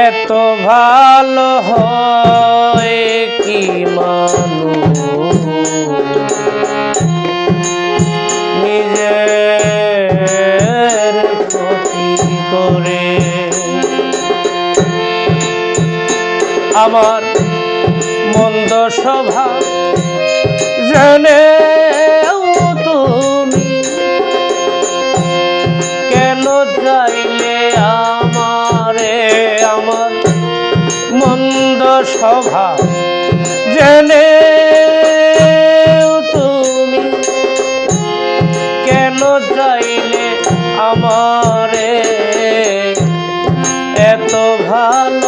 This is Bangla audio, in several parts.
এত ভালো হয় কি মানুষ? নিজের ক্ষতি করে আমার মন্দ স্বভাব জেনে স্বভাব জেনে তুমি কেন যাইলে আমারে? এত ভালো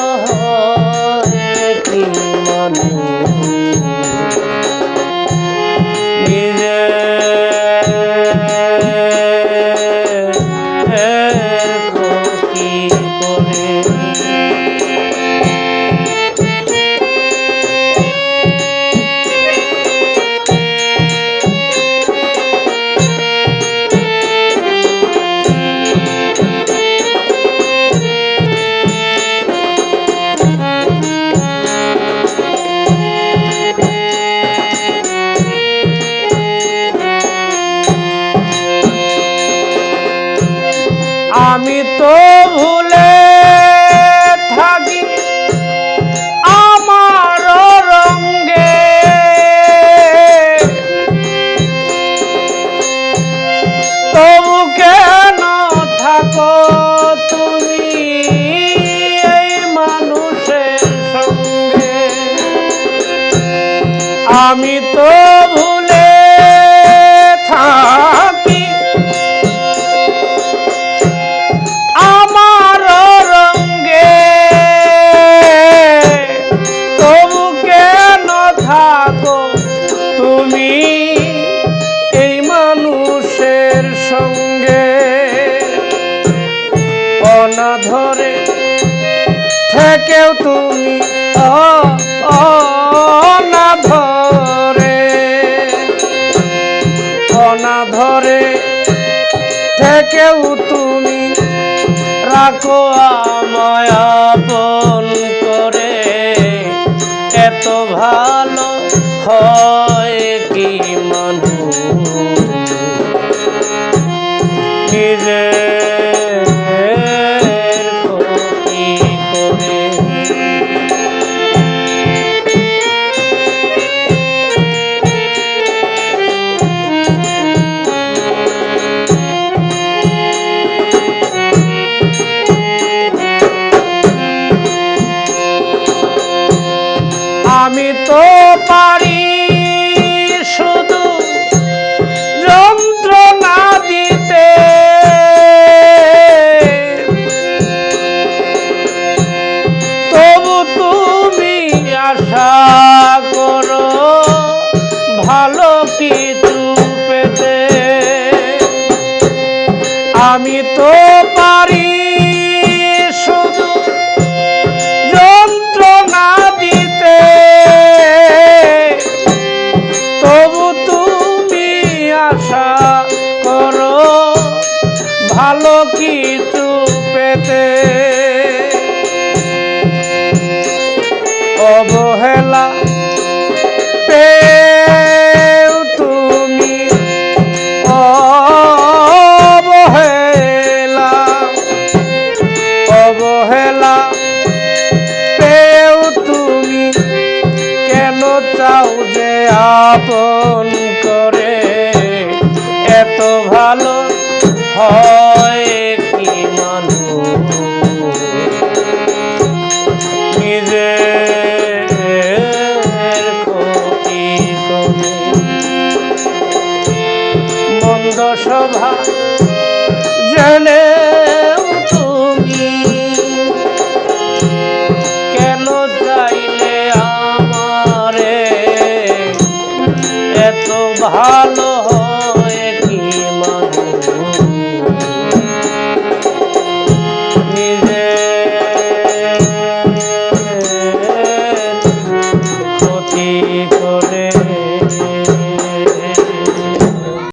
মানুষের আমি তো অনাধরে থেকেও তুমি অ- অনাধরে অনাধরে থেকেও তুমি, রাখো আমায় করে। এত ভালো হয় কি মানুষ? নিজের আমি তো পারি শুধু যন্ত্রণা দিতে। তবু তুমি আশা করো ভালো কিছু পেতে। আমি তো ভালো এত ভালো